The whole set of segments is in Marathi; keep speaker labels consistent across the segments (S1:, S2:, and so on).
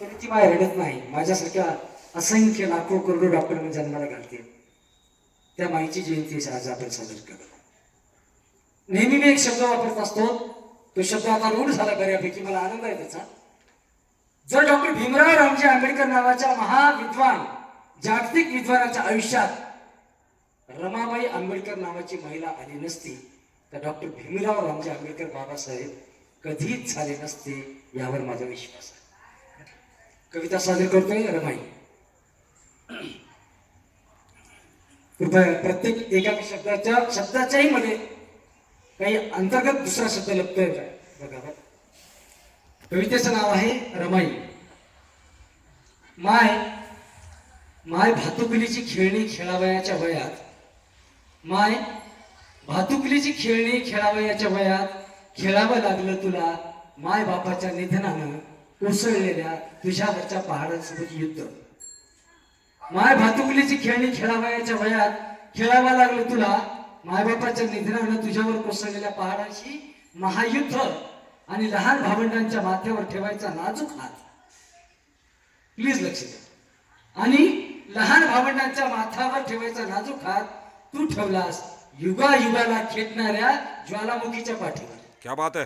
S1: तरी ती बाहेर रडत नाही. माझ्यासारख्या असंख्य लाखो करोडो मी जन्माला घालते. त्या माईची जयंती आज आपण साजरी करतो. नेहमी मी एक शब्द वापरत असतो. तो शब्द आता रूढ झाला बऱ्यापैकी मला आनंद आहे त्याचा. जर डॉक्टर भीमराव रामजी आंबेडकर नावाच्या महाविद्वान जागतिक विद्वानाच्या आयुष्यात रमाबाई आंबेडकर नावाची महिला आली नसती तर डॉक्टर भीमराव रामजी आंबेडकर बाबासाहेब कधीच झाले नसते यावर माझा विश्वास आहे. कविता सादर करतोय रमाई. कृपया प्रत्येक एका शब्दाच्या शब्दाच्याही मध्ये काही अंतर्गत दुसरा शब्द लपतोय बघा कवितेचं नाव आहे रमाई. माय माय भातुकलीची खेळणी खेळावयाच्या वयात. माय भातुकलीची खेळणी खेळावयाच्या वयात. खेळावं लागलं तुला माय बापाच्या निधनानं. कोसळलेल्या तुझ्यावरच्या पहाडांसोबत युद्ध. माय भातुकलीची खेळणी खेळावयाच्या वयात खेळावं लागलं तुला मायबापाच्या निधनानं तुझ्यावर कोसळलेल्या पहाडांशी महायुद्ध आणि लहान भावंडांच्या माथ्यावर ठेवायचा नाजूक हात. प्लीज लक्ष द्या. आणि लहान भावंडांच्या माथ्यावर ठेवायचा नाजूक हात तू ठेवलास युगा युगाला खेटणाऱ्या ज्वालामुखीच्या पाठीवर.
S2: क्या बात है?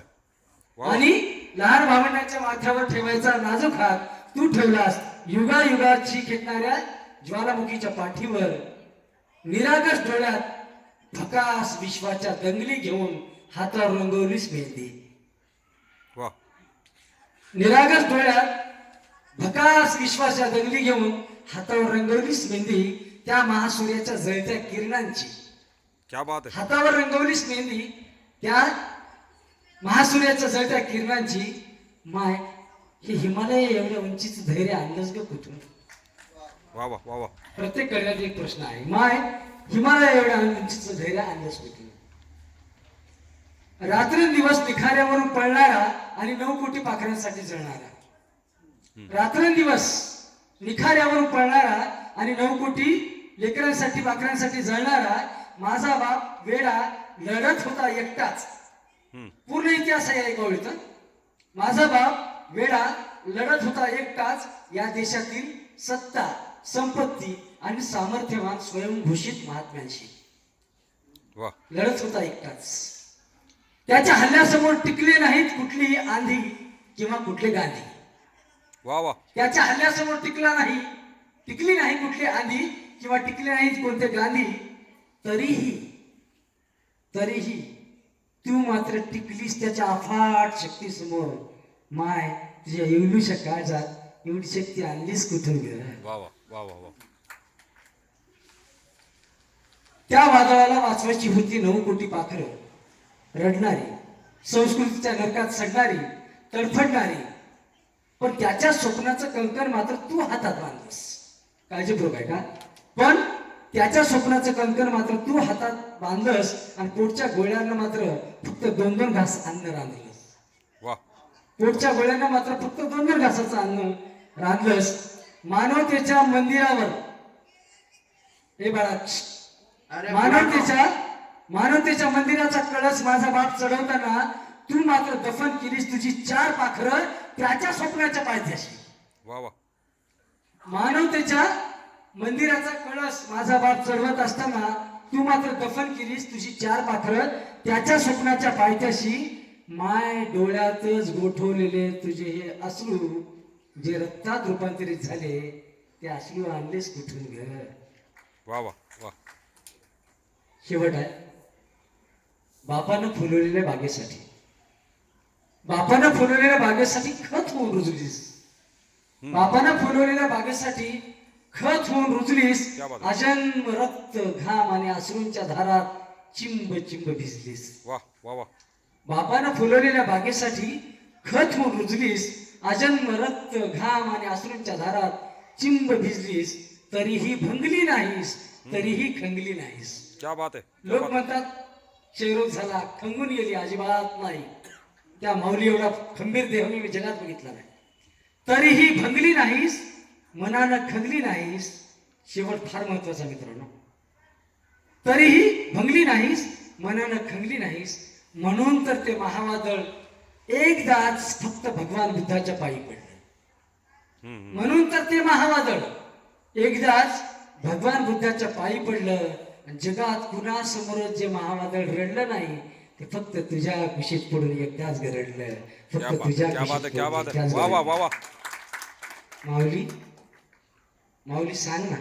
S2: वाह.
S1: आणि लहान भावंडांच्या माथ्यावर ठेवायचा नाजूक हात तू ठेवलास युगा युगाची खेटणाऱ्या ज्वालामुखीच्या पाठीवर. निरागस डोळ्यात फकास विश्वाच्या दंगली घेऊन हातावर रंगवलीस मेहंदी.
S2: वाह
S1: निरागस डोळ्यात भकास विश्वाच्या दंगली घेऊन हातावर रंगवलीस मेहंदी त्या महासूर्याच्या जळत्या किरणांची. हातावर रंगवलीस मेहंदी त्या महासूर्याच्या जळत्या किरणांची माय हे हिमालय एवढ्या उंचीचं धैर्य आणलंच ग कुठून प्रत्येक गळ्यात एक प्रश्न आहे. माय हिमालय एवढ्या उंचीचं धैर्य आणलंच कुठून रात्रंदिवस निखाऱ्यावरून पळणारा आणि नऊ कोटी पाखरांसाठी जळणारा. रात्रंदिवस निखाऱ्यावरून पळणारा आणि नऊ कोटी लेकरांसाठी पाखरांसाठी जळणारा माझा बाप वेडा लढत होता एकटाच. पूर्ण इतिहास आहे ऐका इथं माझा बाप वेडा लढत होता एकटाच या देशातील सत्ता संपत्ती आणि सामर्थ्यवान स्वयंघोषित महात्म्यांशी. लढत होता एकटाच. त्याच्या हल्ल्यासमोर टिकले नाहीत कुठलीही आंधी किंवा कुठले गांधी.
S2: वाह वाह
S1: त्याच्या हल्ल्यासमोर टिकला नाही टिकली नाही कुठली आंधी किंवा टिकले नाहीत कोणते गांधी तरीही तरीही तू मात्र टिकलीस त्याच्या अफाट शक्तीसमोर. माय तुझ्या एवढूशा काळजात एवढी शक्ती आणलीस कुठून त्या वादळाला वाचवायची होती नऊ कोटी पाखरं. रडणारी संस्कृतीच्या नरकात सडणारी तडफडणारी. पण त्याच्या स्वप्नाचं कंकण मात्र तू हातात बांधलंस. काळजीपूर्वक आहे का पण त्याच्या स्वप्नाचं कंकण मात्र तू हातात बांधलंस आणि पोटच्या गोळ्यांना मात्र फक्त दोन दोन घास अन्न रांधलंस.
S2: वाह
S1: पोटच्या गोळ्यांना मात्र फक्त दोन दोन घासाचं अन्न रांधलंस. मानवतेच्या मंदिरावर. हे बाळा
S3: अरे
S1: मानवतेच्या मानवतेच्या मंदिराचा कळस माझा बाप चढवताना तू मात्र दफन केलीस तुझी चार पाखरं त्याच्या स्वप्नाच्या पायथ्याशी.
S2: वाह वाह
S1: मानवतेच्या मंदिराचा कळस माझा बाप चढवत असताना तू मात्र दफन केलीस तुझी चार पाखरं त्याच्या स्वप्नाच्या पायथ्याशी माय डोळ्यातच गोठवलेले तुझे हे अश्रू जे रक्तात रूपांतरित झाले ते अश्रू आणलेस कुठून घर
S2: वाह वाह वाह
S1: शेवट आहे. बापानं फुलवलेल्या बागेसाठी. बापानं फुलवलेल्या बागेसाठी खत होऊन रुजलीस. बापानं फुलवलेल्या बागेसाठी खत होऊन रुजलीस. अजन्म रक्त घाम आणि अश्रूंच्या धारात चिंब चिंब भिजलीस. बापानं फुलवलेल्या बागेसाठी खत होऊन रुजलीस अजन्म रक्त घाम आणि अश्रूंच्या धारात चिंब भिजलीस तरीही भंगली नाहीस तरीही खंगली नाहीस.
S2: क्या बात क्या
S1: लोक म्हणतात क्षयरोग झाला खंगून गेली अजिबात नाही. त्या माऊली एवढा खंबीर देह मी जगात बघितला नाही. तरीही भंगली नाहीस मनानं खंगली नाहीस शेवट फार महत्त्वाचा मित्रांनो. तरीही भंगली नाहीस मनानं खंगली नाहीस म्हणून तर ते महावादळ एकदाच फक्त भगवान बुद्धाच्या पायी पडलं. म्हणून तर ते महावादळ एकदाच भगवान बुद्धाच्या पायी पडलं आणि जगात कुणासमोर जे महावादळ रडलं नाही ते फक्त तुझ्या कुशीत पडून एकदाच रडलं
S2: क्या
S1: फक्त तुझ्या माऊली? माऊली सांग ना.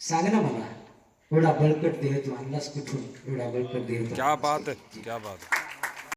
S1: सांग ना मला. एवढा बळकट देह तू आणलास कुठून? एवढा बळकट देह तू
S2: क्या बात है? क्या बात है